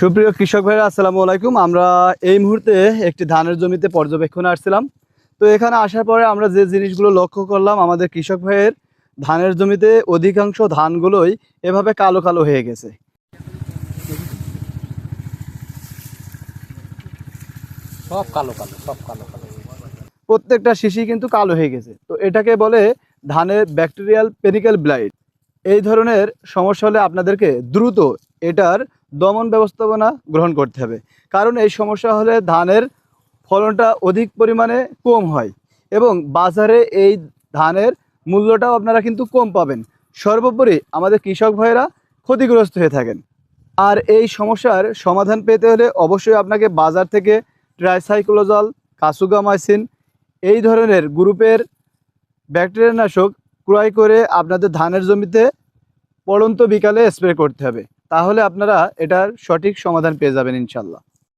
সুপ্রিয় কৃষক ভাইরা, আসসালামু আলাইকুম। আমরা এই মুহূর্তে একটি ধানের জমিতে পর্যবেক্ষণে আসছিলাম। তো এখানে আসার পরে আমরা যে জিনিসগুলো লক্ষ্য করলাম, আমাদের কৃষক ভাইয়ের ধানের জমিতে অধিকাংশ ধানগুলোই এভাবে কালো কালো হয়ে গেছে। সব কালো কালো, সব কালো কালো। প্রত্যেকটা শিশি কিন্তু কালো হয়ে গেছে। তো এটাকে বলে ধানের ব্যাকটেরিয়াল পেনিক্যাল ব্লাইট এই ধরনের সমস্যা হলে আপনাদেরকে দ্রুত এটার দমন ব্যবস্থাপনা গ্রহণ করতে হবে। কারণ এই সমস্যা হলে ধানের ফলনটা অধিক পরিমাণে কম হয় এবং বাজারে এই ধানের মূল্যটাও আপনারা কিন্তু কম পাবেন। সর্বোপরি আমাদের কৃষক ভাইয়েরা ক্ষতিগ্রস্ত হয়ে থাকেন। আর এই সমস্যার সমাধান পেতে হলে অবশ্যই আপনাকে বাজার থেকে ট্রাইসাইক্লোজল, কাসুগামাইসিন এই ধরনের গ্রুপের ব্যাকটেরিয়া নাশক ক্রয় করে আপনাদের ধানের জমিতে পড়ন্ত বিকালে স্প্রে করতে হবে। তাহলে আপনারা এটার সঠিক সমাধান পেয়ে যাবেন ইনশাল্লাহ।